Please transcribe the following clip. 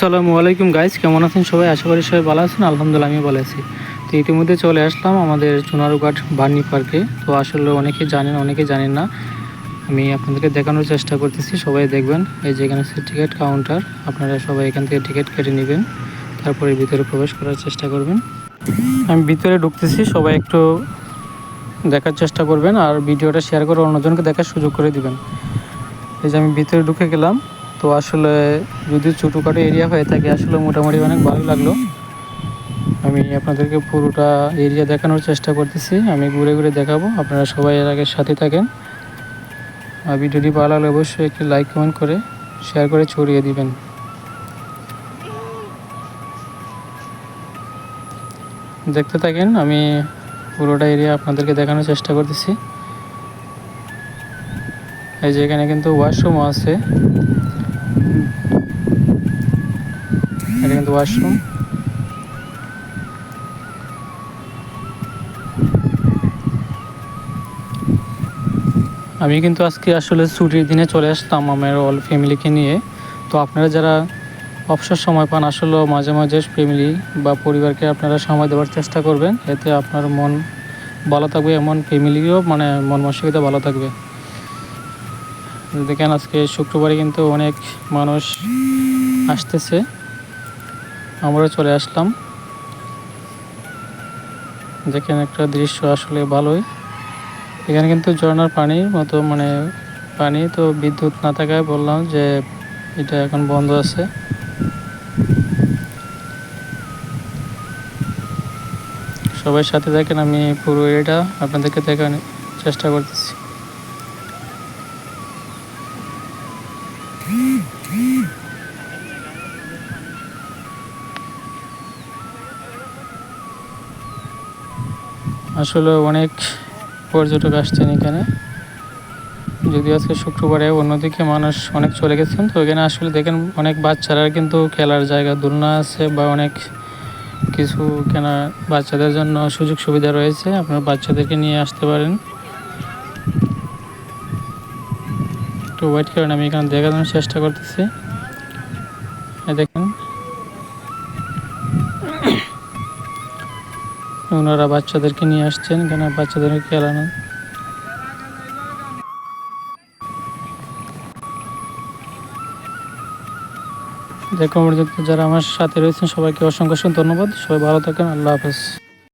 আসসালামু আলাইকুম গাইজ কেমন আছেন সবাই? আশা করি সবাই ভালো আছেন, আলহামদুলিল্লাহ আমি ভালো আছি। তো ইতিমধ্যে চলে আসলাম আমাদের চুনারুঘাট বার্নি পার্কে। তো আসলে অনেকে জানেন অনেকে জানেন না। আমি আপনাদেরকে দেখানোর চেষ্টা করতেছি, সবাই দেখবেন। এই যে এখানে টিকিট কাউন্টার আপনারা সবাই এখান থেকে টিকিট কেটে নেবেন। তারপরে ভিতরে প্রবেশ করার চেষ্টা করবেন। আমি ভিতরে ঢুকতেছি, সবাই একটু দেখার চেষ্টা করবেন আর ভিডিওটা শেয়ার করে অন্যজনকে দেখার সুযোগ করে দিবেন। এই যে আমি ভিতরে ঢুকে গেলাম। তো আসলে যদি ছোটোখাটো এরিয়া হয়ে থাকে, আসলে মোটামুটি অনেক ভালো লাগল। আমি আপনাদেরকে পুরোটা এরিয়া দেখানোর চেষ্টা করতেছি, আমি ঘুরে ঘুরে দেখাবো, আপনারা সবাই এর আগে সাথে থাকেন। আর ভিডিওটি ভালো লাগলে অবশ্যই একটি লাইক কমেন্ট করে শেয়ার করে ছড়িয়ে দিবেন। দেখতে থাকেন, আমি পুরোটা এরিয়া আপনাদেরকে দেখানোর চেষ্টা করতেছি। এই যে এখানে কিন্তু ওয়াশরুমও আছে। কিন্তু ওয়াশরুম আমি কিন্তু আজকে আসলে ছুটির দিনে চলে আসতাম আমার অল ফ্যামিলিকে নিয়ে। তো আপনারা যারা অবসর সময় পান, আসলে মাঝে মাঝে ফ্যামিলি বা পরিবারকে আপনারা সময় দেওয়ার চেষ্টা করবেন। এতে আপনার মন ভালো থাকবে, এমন ফ্যামিলিও মানে মন মানসিকতা ভালো থাকবে। দেখেন আজকে শুক্রবারে কিন্তু অনেক মানুষ আসতেছে। আমরা চলে আসলাম। দেখেন একটা দৃশ্য আসলে ভালোই। এখানে কিন্তু ঝর্ণার পানির মতো মানে পানি তো বিদ্যুৎ না থাকায় বললাম যে এটা এখন বন্ধ আছে। সবাই সাথে দেখেন আমি পুরো এটা আপনাদেরকে দেখানোর চেষ্টা করতেছি। আসলে অনেক পর্যটক আসছেন এখানে। যদি আজকে শুক্রবারে অন্যদিকে মানুষ অনেক চলে গেছেন, তো এখানে আসলে দেখেন অনেক বাচ্চারা কিন্তু খেলার জায়গা, দোলনা আছে বা অনেক কিছু কেনা বাচ্চাদের জন্য সুযোগ সুবিধা রয়েছে। আপনারা বাচ্চাদেরকে নিয়ে আসতে পারেন। একটু ওয়েট করেন, আমি এখানে দেখানোর চেষ্টা করতেছি। দেখেন ওনারা বাচ্চাদেরকে নিয়ে আসছেন, কেন বাচ্চাদেরকে খেলানো? দেখো যারা আমার সাথে রয়েছেন, সবাইকে অসংখ্য অসংখ্য ধন্যবাদ। সবাই ভালো থাকেন, আল্লাহ হাফেজ।